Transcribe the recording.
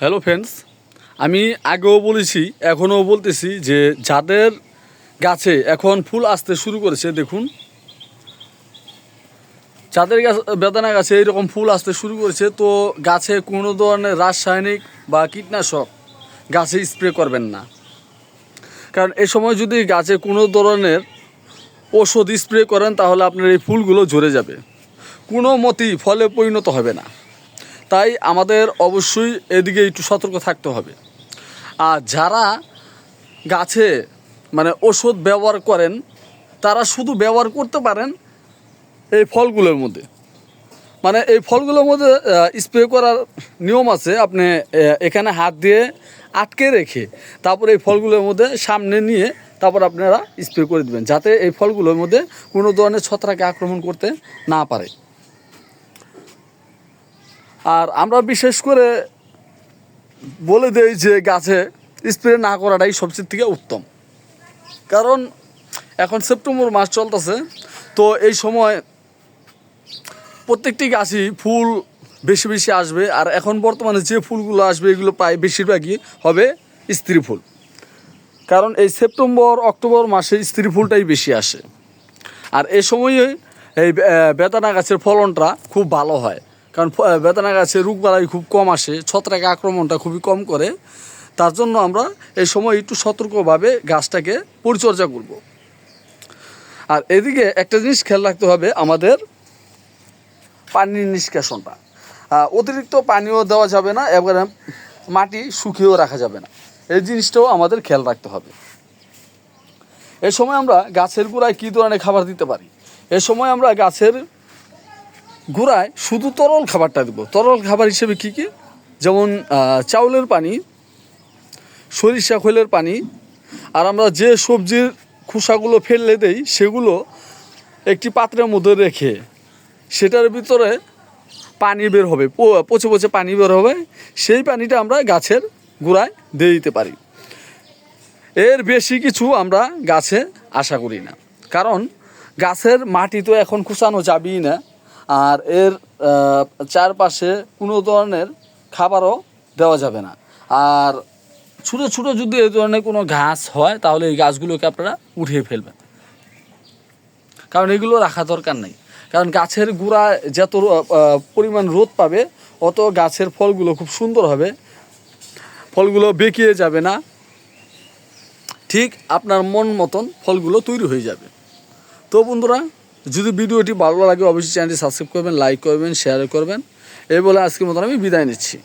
Hello friends আমি আগেও বলেছি, এখনও বলতেছি যে যাদের গাছে এখন ফুল আসতে শুরু করেছে, দেখুন। যাদের গাছ, বেদানা গাছে এইরকম ফুল আসতে শুরু করেছে, তো গাছে কোনো ধরনের রাসায়নিক বা কীটনাশক গাছে স্প্রে করবেন না। কারণ এ সময় যদি গাছে কোনো ধরনের ওষুধ স্প্রে করেন, তাহলে আপনার এই ফুলগুলো ঝরে যাবে। কোনো মতেই ফলে পরিণত হবে না। তাই আমাদের অবশ্যই এদিকে একটু সতর্ক থাকতে হবে। আর যারা গাছে মানে ওষুধ ব্যবহার করেন, তারা শুধু ব্যবহার করতে পারেন এই ফলগুলোর মধ্যে। মানে এই ফলগুলোর মধ্যে স্প্রে করার নিয়ম আছে, আপনি এখানে হাত দিয়ে আটকে রেখে তারপর এই ফলগুলোর মধ্যে সামনে নিয়ে তারপর আপনারা স্প্রে করে দেবেন, যাতে এই ফলগুলোর মধ্যে কোনো ধরনের ছত্রাকে আক্রমণ করতে না পারে। আর আমরা বিশেষ করে বলে দেই যে গাছে স্প্রে না করাটাই সবচেয়ে থেকে উত্তম। কারণ এখন সেপ্টেম্বর মাস চলতেছে, তো এই সময় প্রত্যেকটি গাছই ফুল বেশি বেশি আসবে আর এখন বর্তমানে যে ফুলগুলো আসবে এগুলো প্রায় বেশিরভাগই হবে স্ত্রী ফুল। কারণ এই সেপ্টেম্বর, অক্টোবর মাসে স্ত্রী ফুলটাই বেশি আসে। আর এ সময়ে এই বেদানা গাছের ফলনটা খুব ভালো হয়। কারণ বেদানা গাছে রোগবালাই খুব কম আসে, ছত্রাক আক্রমণটা খুবই কম করে। তার জন্য আমরা এই সময় একটু সতর্কভাবে গাছটাকে পরিচর্যা করব। আর এদিকে একটা জিনিস খেয়াল রাখতে হবে, আমাদের পানির নিষ্কাশনটা। অতিরিক্ত পানিও দেওয়া যাবে না, এবারে মাটি শুকিয়েও রাখা যাবে না। এই জিনিসটাও আমাদের খেয়াল রাখতে হবে। এ সময় আমরা গাছের গোড়ায় কী ধরনের খাবার দিতে পারি? এ সময় আমরা গাছের গোড়ায় শুধু তরল খাবারটা দেবো। তরল খাবার হিসেবে কী কী? যেমন চাউলের পানি, সরিষা, খোলের পানি, আর আমরা যে সবজির খোসাগুলো ফেললে দেই, সেগুলো একটি পাত্রের মধ্যে রেখে সেটার ভিতরে পানি বের হবে পচে পচে পানি বের হবে, সেই পানিটা আমরা গাছের গোড়ায় দিয়ে দিতে পারি। এর বেশি কিছু আমরা গাছে আশা করি না। কারণ গাছের মাটি তো এখন খুঁচানো যাবেই না। আর এর চারপাশে কোনো ধরনের খাবারও দেওয়া যাবে না। আর ছোটো ছোটো যদি এই ধরনের কোনো ঘাস হয়, তাহলে এই গাছগুলোকে আপনারা উঠিয়ে ফেলবেন। কারণ এগুলো রাখা দরকার নেই। কারণ গাছের গুঁড়া যত পরিমাণ রোদ পাবে, অত গাছের ফলগুলো খুব সুন্দর হবে। ফলগুলো বেঁকিয়ে যাবে না। ঠিক আপনার মন মতন ফলগুলো তৈরি হয়ে যাবে। তো বন্ধুরা যদি ভিডিওটি ভালো লাগে, অবশ্যই চ্যানেলটি সাবস্ক্রাইব করবেন, লাইক করবেন শেয়ার করবেন। এই বলে আজকের মতন আমি বিদায় নিচ্ছি।